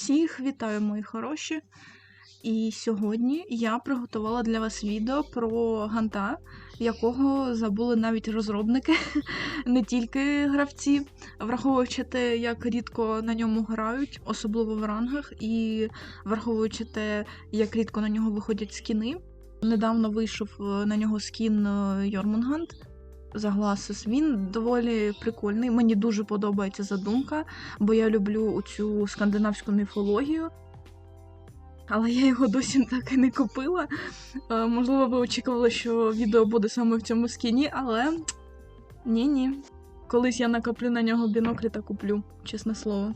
Всіх вітаю, мої хороші. І сьогодні я приготувала для вас відео про ганта, якого забули навіть розробники, не тільки гравці, враховуючи те, як рідко на ньому грають, особливо в рангах, і враховуючи те, як рідко на нього виходять скіни. Недавно вийшов е, на нього скін е, Йормунгант за Гласус. Він доволі прикольний. Мені дуже подобається задумка, бо я люблю цю скандинавську міфологію. Але я його досі так і не купила. Е, Можливо, ви очікували, що відео буде саме в цьому скіні, але ні-ні. Колись я накоплю на нього біноклі та куплю, чесне слово.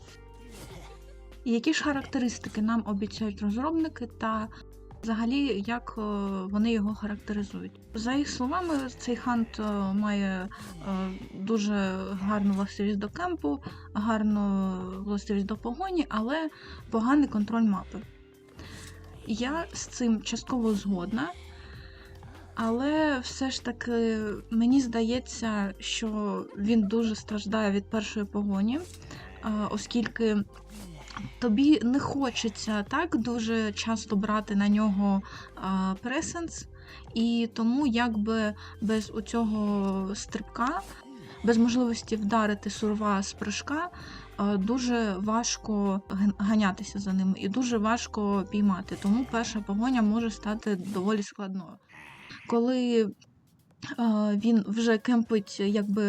Які ж характеристики нам обіцяють розробники та взагалі як е, вони його характеризують? За їх словами, цей хант е, має е, дуже гарну властивість до кемпу, гарну властивість до погоні, але поганий контроль мапи. Я з цим частково згодна, але все ж таки мені здається, що він дуже страждає від першої погоні, оскільки тобі не хочеться так дуже часто брати на нього пресенс, і тому якби без оцього стрибка, без можливості вдарити сурва з прыжка, дуже важко ганятися за ними і дуже важко піймати. Тому перша погоня може стати доволі складною. Коли він вже кемпить якби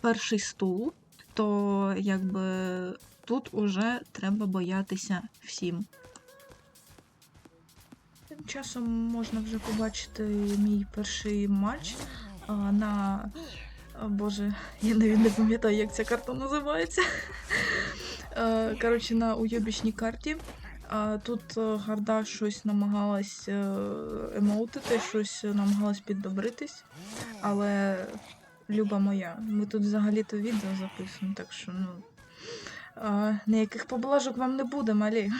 перший стул, то якби тут уже треба боятися всім. Тим часом можна вже побачити мій перший матч на. а, Боже, я навіть не пам'ятаю, як ця карта називається. Коротше, на уйобічній карті. Тут е, Гарда щось намагалась е, емоутити, щось намагалась піддобритись. Але люба моя, ми тут взагалі-то відео записуємо, так що ну. Ніяких поблажок вам не буде, малі.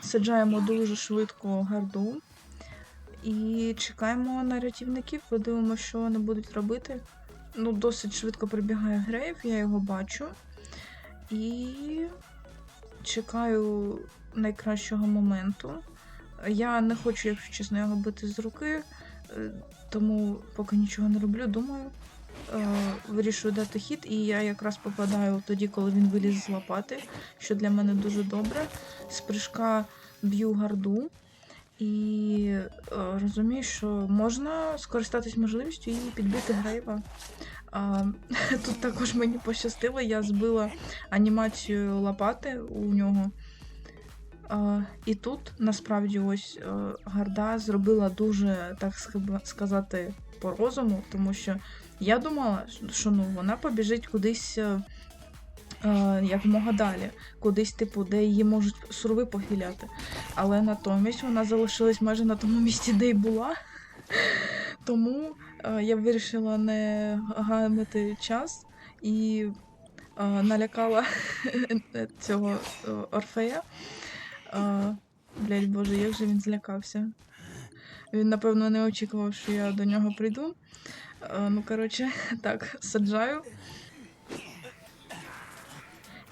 Саджаємо дуже швидко гарду. І чекаємо на рятівників, подивимося, що вони будуть робити. Ну, досить швидко прибігає Грейв, я його бачу. І чекаю найкращого моменту. Я не хочу, якщо чесно, його бити з руки, е, тому поки нічого не роблю, думаю. Е, Вирішую дати хід, і я якраз попадаю тоді, коли він виліз з лопати, що для мене дуже добре. З прыжка б'ю гарду і е, розумію, що можна скористатись можливістю і підбити грейва. Тут також мені пощастило, я збила анімацію лопати у нього. І тут насправді ось е, гарда зробила дуже, так сказати, по розуму, тому що я думала, що ну, вона побіжить кудись е, е, якомога далі, кудись, типу, де її можуть сурви похиляти. Але натомість вона залишилась майже на тому місці, де й була. Тому е, я вирішила не гамити час і е, налякала цього е, Орфея. Е, блядь, боже, як же він злякався. Він, напевно, не очікував, що я до нього прийду. Е, ну, коротше, так, саджаю.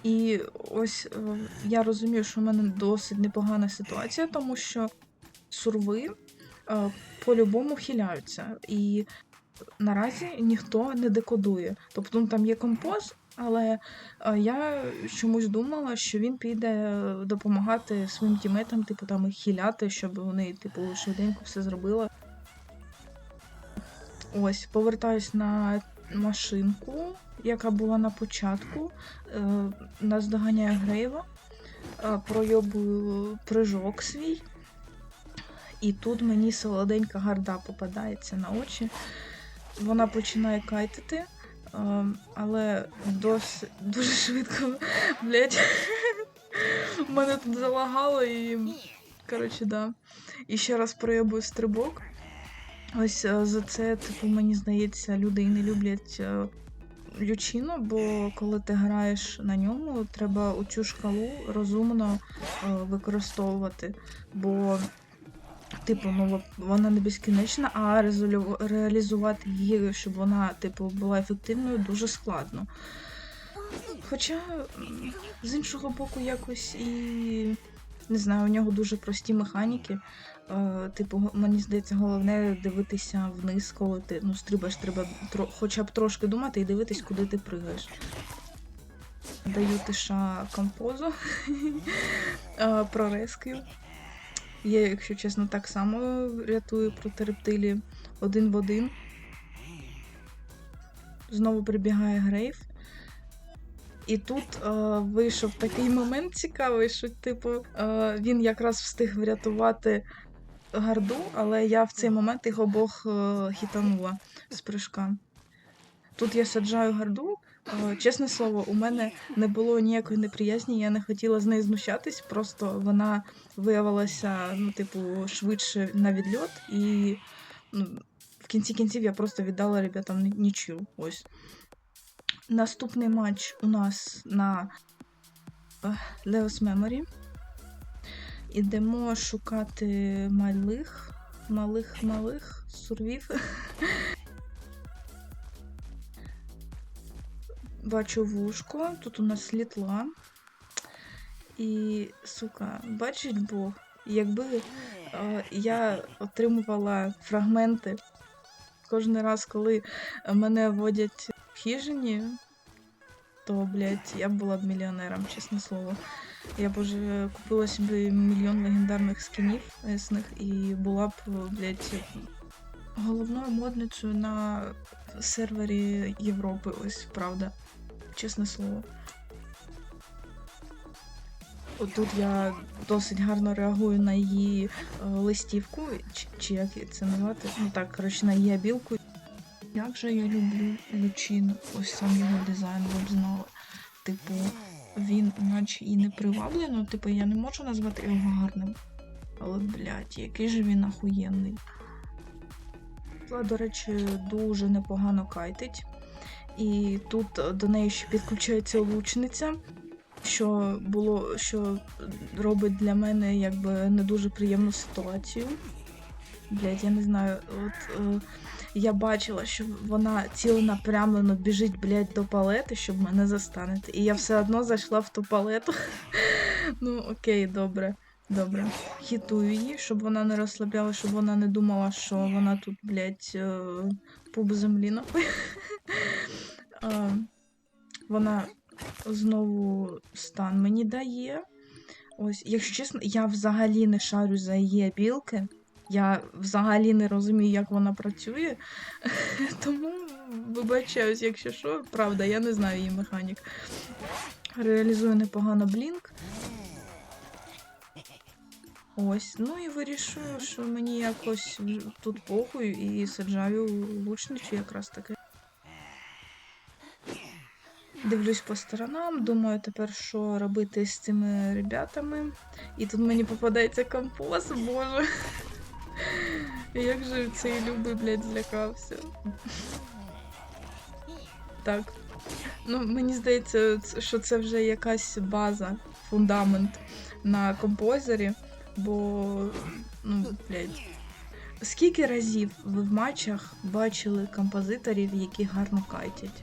І ось е, я розумію, що в мене досить непогана ситуація, тому що сурви е, по-любому хиляються. І наразі ніхто не декодує. Тобто ну, там є композ, але е, я чомусь думала, що він піде допомагати своїм тіметам, типу там їх хиляти, щоб вони, типу, швиденько все зробили. Ось, повертаюсь на машинку, яка була на початку. Е, нас доганяє Грейва, е, пройобую прыжок свій. І тут мені солоденька гарда попадається на очі. Вона починає кайтити, але дос, дуже швидко, блять, мене тут залагало і. Коротше, да. І ще раз проєбую стрибок. Ось е, за це, типу, мені здається, люди і не люблять е, лючину, бо коли ти граєш на ньому, треба оцю шкалу розумно е, використовувати. Бо, типу, ну вона не безкінечна, а реалізувати її, щоб вона, типу, була ефективною, дуже складно. Хоча, з іншого боку, якось і не знаю, у нього дуже прості механіки. Е, типу, мені здається, головне дивитися вниз, коли ти ну, стрибаєш, треба тро, хоча б трошки думати і дивитись, куди ти пригаєш. Даю тиша композу е, про рескю. Я, якщо чесно, так само рятую проти рептилії один в один. Знову прибігає Грейв. І тут е, вийшов такий момент цікавий, що, типу, е, він якраз встиг врятувати гарду, але я в цей момент їх обох е, хітанула з прыжка. Тут я саджаю гарду. Е, чесне слово, у мене не було ніякої неприязні, я не хотіла з нею знущатись, просто вона виявилася, ну, типу, швидше на відльот, і ну, в кінці кінців я просто віддала ребятам нічю. Ось. Наступний матч у нас на е, Leos Memory. Ідемо шукати малих, малих, малих сурвів. Бачу вушко, тут у нас літла. І, сука, бачить Бог, якби е, я отримувала фрагменти кожен раз, коли мене водять в хижині, то, блядь, я б була б мільйонером, чесне слово. Я б уже купила собі мільйон легендарних скінів есних і була б, блядь, головною модницею на сервері Європи, ось правда. Чесне слово. Отут я досить гарно реагую на її е, листівку, чи, чи як це назвати? Ну так, коротше, на її білку. Як же я люблю лючину, ось сам його дизайн, ви б знали. Типу, він наче і не приваблено, типу, я не можу назвати його гарним. Але, блядь, який же він ахуєнний. До речі, дуже непогано кайтить. І тут е, до неї ще підключається лучниця, що було, що робить для мене якби не дуже приємну ситуацію. Блять, я не знаю, от е, я бачила, що вона ціленапрямлено біжить, блять, до палети, щоб мене застанити. І я все одно зайшла в ту палету. ну, окей, добре. Добре. Хітую її, щоб вона не розслабляла, щоб вона не думала, що вона тут, блять, е, пуп землі напи. Е, Вона знову стан мені дає. Ось, якщо чесно, я взагалі не шарю за її білки. Я взагалі не розумію, як вона працює. Тому вибачаюсь, якщо що, правда, я не знаю її механік. Реалізую непогано блінк. Ось, ну і вирішую, що мені якось тут похуй і саджаю лучницю якраз таки. Дивлюсь по сторонам, думаю тепер, що робити з цими ребятами. І тут мені попадається композ, боже. Як же цей любий, блядь, злякався. Так. Ну, мені здається, що це вже якась база, фундамент на композері, бо, ну, блядь. Скільки разів ви в матчах бачили композиторів, які гарно кайтять?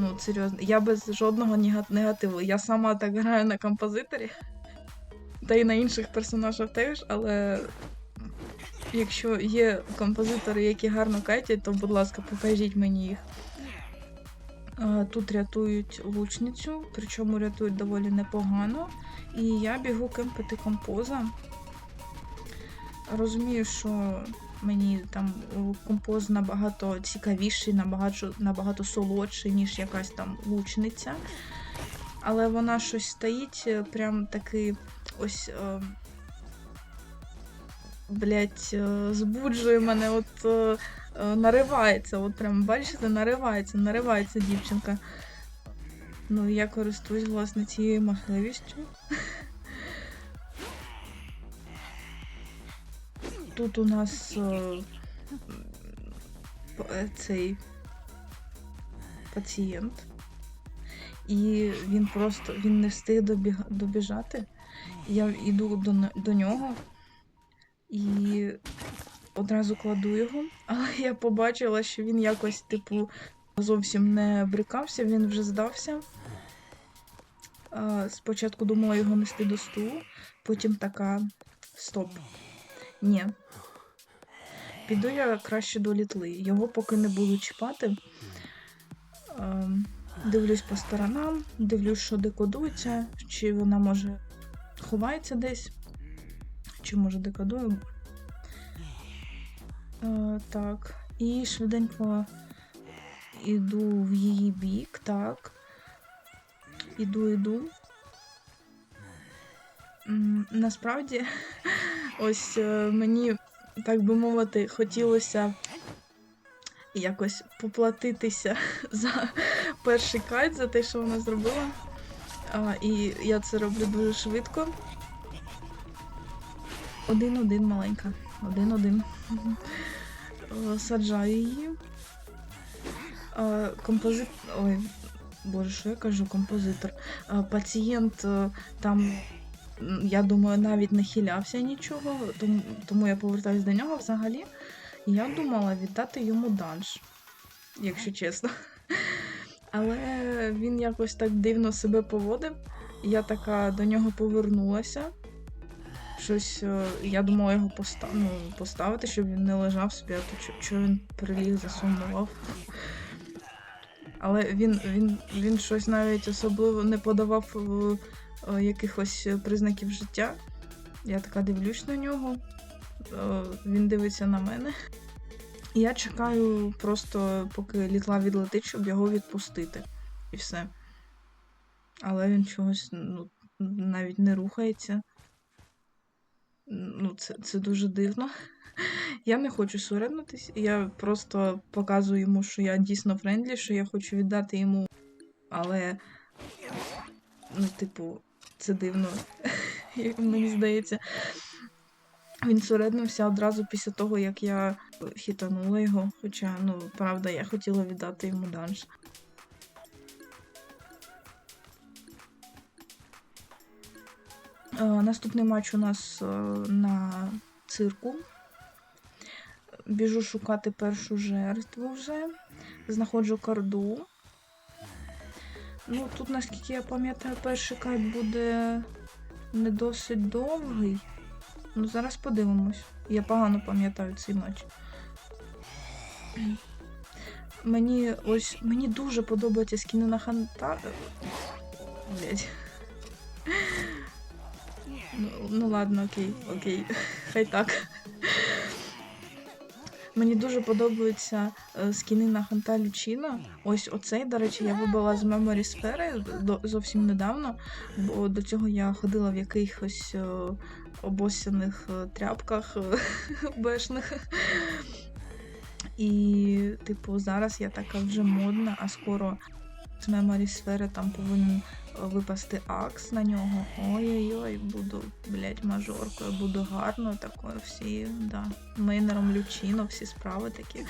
Ну, серйозно, я без жодного негативу. Я сама так граю на композиторі, та й на інших персонажах теж, але якщо є композитори, які гарно кайтять, то, будь ласка, покажіть мені їх. Тут рятують лучницю, причому рятують доволі непогано. І я бігу кемпити композа. Розумію, що мені там композ набагато цікавіший, набагато, набагато солодший, ніж якась там лучниця. Але вона щось стоїть, е, прям такий ось. Е, блять, збуджує мене, от е, е, наривається. От прям, бачите, наривається, наривається дівчинка. Ну, я користуюсь, власне, цією можливістю. Тут у нас е, е, цей пацієнт. І він просто він не встиг добіг, добіжати. Я йду до, до нього і одразу кладу його. Але я побачила, що він якось, типу, зовсім не брикався, він вже здався. Спочатку думала його нести до столу, потім така стоп. Ні. Піду я краще до літли. Його поки не буду чіпати. Ем, Дивлюсь по сторонам, дивлюсь, що декодується, чи вона може ховається десь, чи може декодує. Е, так. І швиденько іду в її бік, так. Іду, іду. Насправді, ось е, мені, так би мовити, хотілося якось поплатитися за перший кайт, за те, що вона зробила. А, і я це роблю дуже швидко. Один-один маленька. Один-один. Е, Саджаю її. Е, Композит. Ой, боже, що я кажу, композитор. Е, Пацієнт там, я думаю, навіть не хилявся нічого, тому, тому я повертаюсь до нього взагалі. Я думала віддати йому данж, якщо чесно. Але він якось так дивно себе поводив. Я така до нього повернулася. Щось, е, я думала його поста- ну, поставити, щоб він не лежав собі, а то чого він приліг, засумував. Але він, він, він щось навіть особливо не подавав е, е, якихось признаків життя. Я така дивлюсь на нього. Е, Він дивиться на мене. І я чекаю просто, поки літла відлетить, щоб його відпустити. І все. Але він чогось ну, навіть не рухається. Ну, це, це дуже дивно. Я не хочу соромитись, я просто показую йому, що я дійсно френдлі, що я хочу віддати йому. Але, ну, типу, це дивно, як мені здається. Він сореднився одразу після того, як я хітанула його. Хоча, ну, правда, я хотіла віддати йому данж. Наступний матч у нас е, на цирку. Біжу шукати першу жертву вже. Знаходжу карду. Ну, тут, наскільки я пам'ятаю, перший кайт буде не досить довгий. Ну, зараз подивимось. Я погано пам'ятаю цей матч. Мені ось мені дуже подобається скіни на ханта. Блять. Ну, ну ладно, окей, окей. Хай так. Мені дуже подобаються е, скіни на Ханта Лючіна. Ось оцей, до речі, я вибила з меморі сфери зовсім недавно, бо до цього я ходила в якихось е, обосяних е, тряпках бешних. І, типу, зараз я така вже модна, а скоро з меморі сфери там повинен е, випасти акс на нього. Ой-ой-ой, буду, блять, мажоркою, буду гарною такою, всі, да, мейнером Лючино, всі справи такі.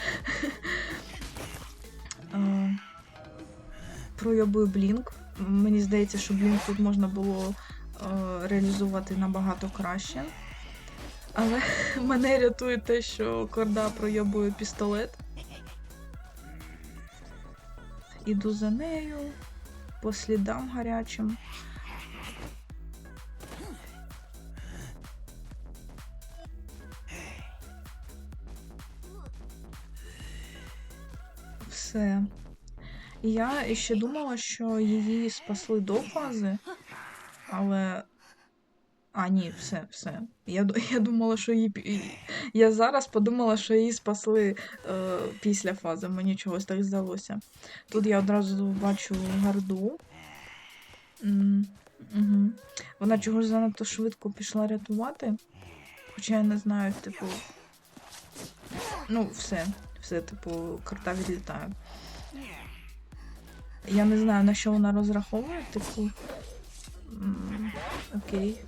Е, Пройобую Блінк. Мені здається, що Блінк тут можна було е, реалізувати набагато краще. Але мене рятує те, що корда пройобує пістолет. Іду за нею по слідам гарячим. Все. Я ще думала, що її спасли до фази, але. А, ні, все, все. Я, я думала, що її. Я зараз подумала, що її спасли е, після фази. Мені чогось так здалося. Тут я одразу бачу гарду. Угу. Вона чогось занадто швидко пішла рятувати. Хоча я не знаю, типу. Ну, все. Все, типу, карта відлітає. Я не знаю, на що вона розраховує, типу. м, Окей.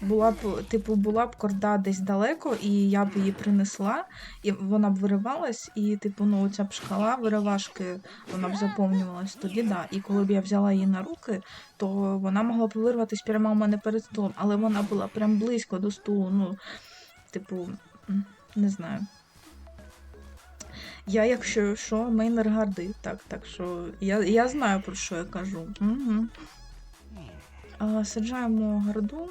Була б, типу, була б корда десь далеко, і я б її принесла, і вона б виривалась, і, типу, ну, ця б шкала виривашки, вона б заповнювалась тоді, да. І коли б я взяла її на руки, то вона могла б вирватися прямо у мене перед столом, але вона була прям близько до столу, ну, типу, не знаю. Я, якщо що, мейнер гарди, так, так що я, я знаю, про що я кажу. Угу. А, саджаємо гарду.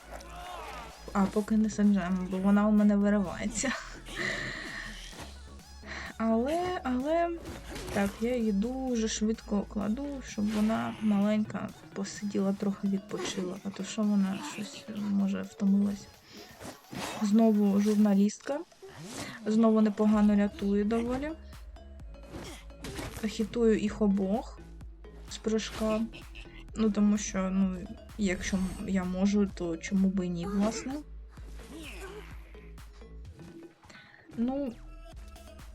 А, поки не саджаємо, бо вона у мене виривається. Але, але, так, я її дуже швидко кладу, щоб вона маленька посиділа, трохи відпочила, а то що вона щось може втомилась. Знову журналістка. Знову непогано рятує доволі. Хітую їх обох з прыжка. Ну, тому що, ну, якщо я можу, то чому би ні, власне. Ну,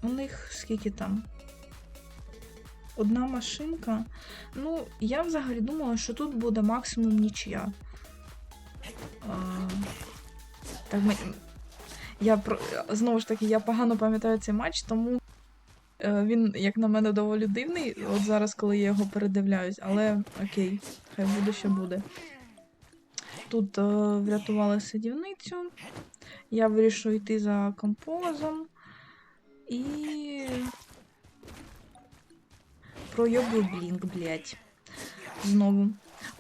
у них скільки там? Одна машинка. Ну, я взагалі думала, що тут буде максимум нічия. А, так, ми... я про... Знову ж таки, я погано пам'ятаю цей матч, тому він, як на мене, доволі дивний. От зараз, коли я його передивляюсь, але окей, хай буде, що буде. Тут е, врятували садівницю. Я вирішую йти за композом. І. Пройобую блінк, блять. Знову.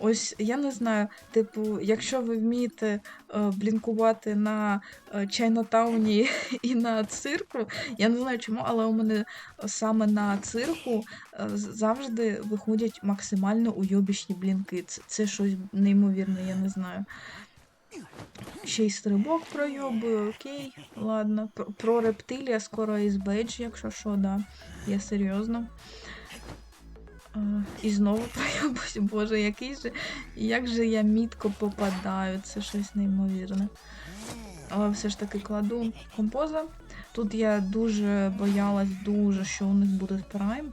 Ось я не знаю, типу, якщо ви вмієте е, блінкувати на е, Чайнатауні і на цирку, я не знаю чому, але у мене саме на цирку е, завжди виходять максимально уйобічні блінки. Це, це щось неймовірне, я не знаю. Ще й стрибок пройобую, окей, ладно. Про, про рептилія скоро із бейдж, якщо що, да. Я серйозно. І знову пройобусь, боже, який же. Як же я мітко попадаю, це щось неймовірне. Але все ж таки кладу композа. Тут я дуже боялась, дуже, що у них буде прайм.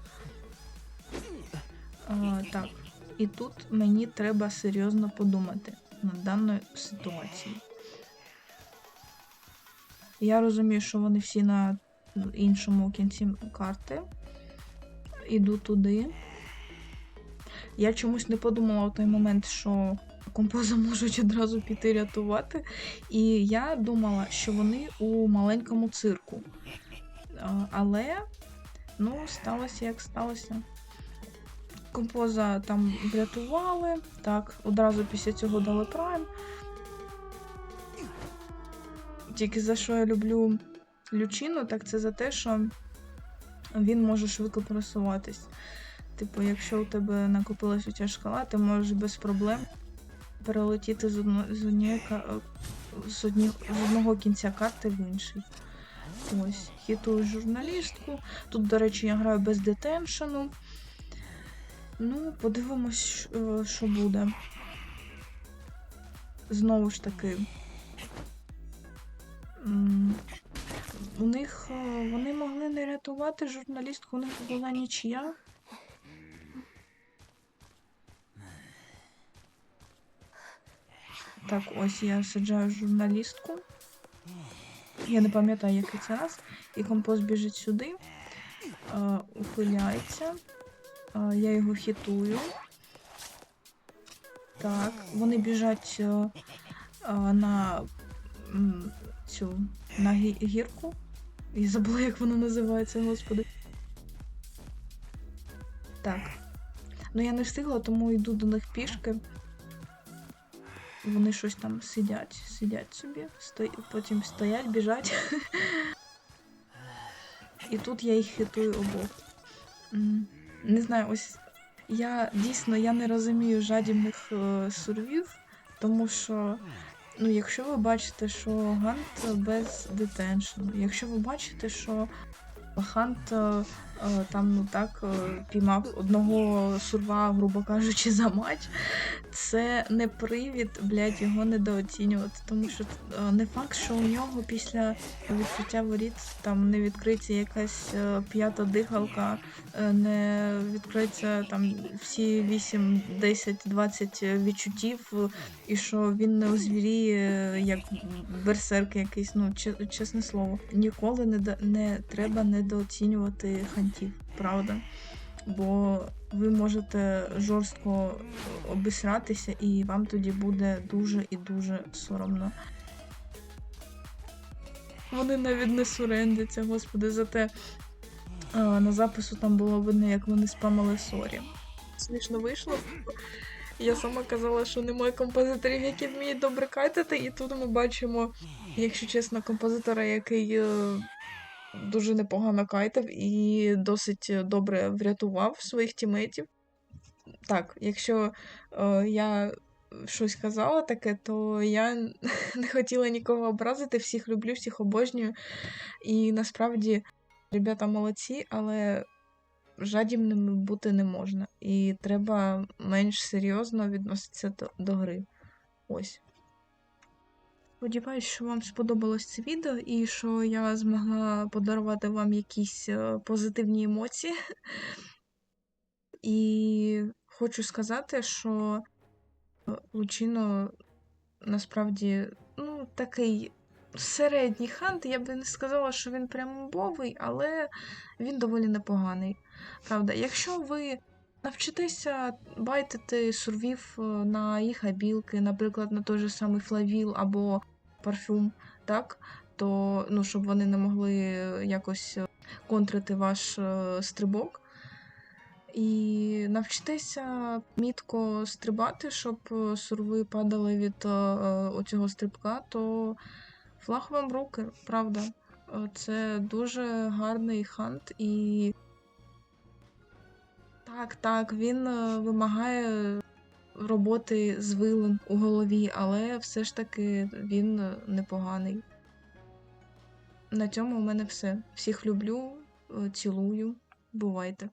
Так, і тут мені треба серйозно подумати над даною ситуацією. Я розумію, що вони всі на іншому кінці карти. Іду туди. Я чомусь не подумала в той момент, що композа можуть одразу піти рятувати. І я думала, що вони у маленькому цирку. Але, ну, сталося як сталося. Композа там врятували. Так, одразу після цього дали прайм. Тільки за що я люблю Лючину, так це за те, що він може швидко пересуватись. Типу, якщо у тебе накопилася ця шкала, ти можеш без проблем перелетіти з, одно, з, однієї, з, одні, з одного кінця карти в інший. Ось, хітую журналістку. Тут, до речі, я граю без детеншену. Ну, подивимось, е, що буде. Знову ж таки. У них е, вони могли не рятувати журналістку, у них була нічия. Так, ось я саджаю журналістку. Я не пам'ятаю, який це раз. І компост біжить сюди, е, ухиляється. Е, я його хітую. Так, вони біжать е, е, на цю на гі- гірку. Я забула, як вона називається, господи. Так. Ну я не встигла, тому йду до них пішки. Вони щось там сидять, сидять собі, сто... потім стоять, біжать. І тут я їх хитую обох. Не знаю, ось я дійсно я не розумію жадібних е, сурвів, тому що, ну, якщо ви бачите, що Гант без детеншну, якщо ви бачите, що Хант е, е, там ну так е, піймав одного сурва, грубо кажучи, за матч. Це не привід, блядь, його недооцінювати. Тому що е, не факт, що у нього після відкриття воріт там не відкриється якась е, п'ята дихалка, е, не відкриється там всі 8, 10, 20 відчуттів, і що він не озвіріє, як берсерк якийсь, ну че- чесне слово. Ніколи не, не треба недооцінювати хантів, правда? Бо ви можете жорстко обісратися, і вам тоді буде дуже і дуже соромно. Вони навіть не сурендяться, господи, зате е, на запису там було видно, як вони спамили сорі. Смішно вийшло. Я сама казала, що немає композиторів, які вміють добре кайтити, і тут ми бачимо, якщо чесно, композитора, який е, дуже непогано кайтив і досить добре врятував своїх тімейтів. Так, якщо е, я щось казала таке, то я не хотіла нікого образити, всіх люблю, всіх обожнюю. І насправді ребята молодці, але жадібними бути не можна. І треба менш серйозно відноситися до, до гри. Ось. Сподіваюсь, що вам сподобалось це відео і що я змогла подарувати вам якісь е, позитивні емоції. І хочу сказати, що е, Лучино насправді ну, такий середній хант. Я би не сказала, що він прям бовий, але він доволі непоганий. Правда, якщо ви навчитеся байтити сурвів е, на їх абілки, наприклад, на той же самий флавіл або парфюм, так, то ну, щоб вони не могли якось е, контрити ваш е, стрибок. І навчитеся мітко стрибати, щоб е, сурви падали від е, е, оцього стрибка, то флаг вам руки, правда. Е, Це дуже гарний хант і. Так, так, він е, вимагає роботи з вилом у голові, але все ж таки він е, непоганий. На цьому у мене все. Всіх люблю, е, цілую. Бувайте.